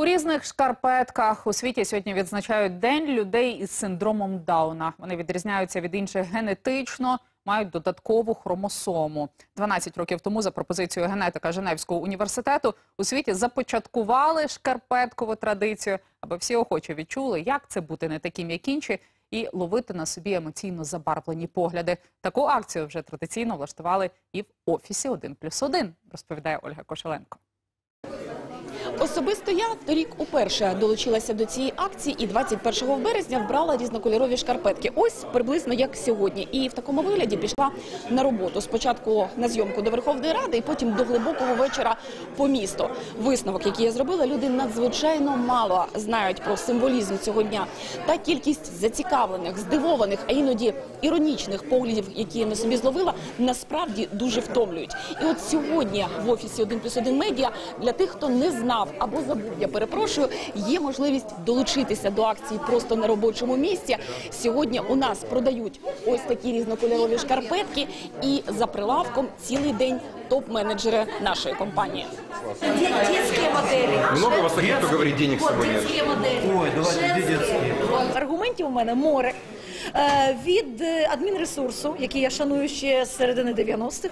У різних шкарпетках у світі сьогодні відзначають День людей із синдромом Дауна. Вони відрізняються від інших генетично, мають додаткову хромосому. 12 років тому за пропозицією генетика Женевського університету у світі започаткували шкарпеткову традицію, аби всі охоче відчули, як це бути не таким, як інші, і ловити на собі емоційно забарвлені погляди. Таку акцію вже традиційно влаштували і в офісі «1 плюс 1», розповідає Ольга Кошеленко. Особисто я торік уперше долучилася до цієї акції і 21 березня вбрала різнокольорові шкарпетки. Ось приблизно як сьогодні. І в такому вигляді пішла на роботу. Спочатку на зйомку до Верховної Ради, і потім до глибокого вечора по місту. Висновок, який я зробила, люди надзвичайно мало знають про символізм цього дня. Та кількість зацікавлених, здивованих, а іноді іронічних поглядів, які я на собі зловила, насправді дуже втомлюють. І от сьогодні в офісі 1 плюс 1 медіа для тих, хто не знав або забув, я перепрошую, є можливість долучитися до акції просто на робочому місці. Сьогодні у нас продають ось такі різнокольорові шкарпетки, і за прилавком цілий день топ-менеджери нашої компанії. Детские модели. Много у вас таких, кто говорит, денег с собой нет? Детские модели. Ой, давайте, детские? Аргументів у мене море. Е, Від е, адмінресурсу, який я шаную ще з середини 90-х,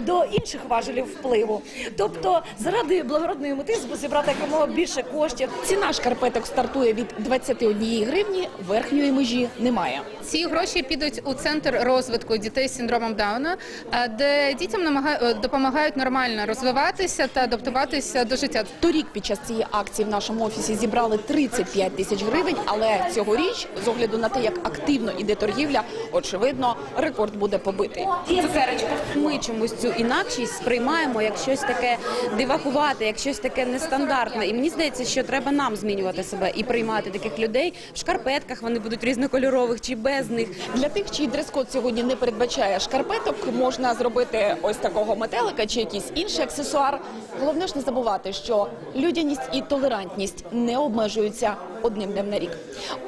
до інших важелів впливу. Тобто, заради благородної мети зібрати якомога більше коштів. Ціна шкарпеток стартує від 21 гривні, верхньої межі немає. Ці гроші підуть у центр розвитку дітей з синдромом Дауна, е, де дітям допомагають нормально розвиватися та адаптуватися до життя. Торік під час цієї акції в нашому офісі зібрали 35 тисяч гривень, але цьогоріч, з огляду на те, як активно іде торгівля, очевидно, рекорд буде побитий. Цукерочка. Ми чомусь цю інакшість сприймаємо як щось таке дивакувате, як щось таке нестандартне. І мені здається, що треба нам змінювати себе і приймати таких людей в шкарпетках. Вони будуть різнокольорових чи без них. Для тих, чий дрес-код сьогодні не передбачає шкарпеток, можна зробити ось такого метелика чи якийсь інший аксесуар. Головне ж не забувати, що людяність і толерантність не обмежуються одним днем на рік.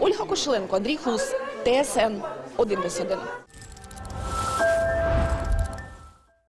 Ольга Кошеленко, Андрій Хлус, ТСН 1+,1.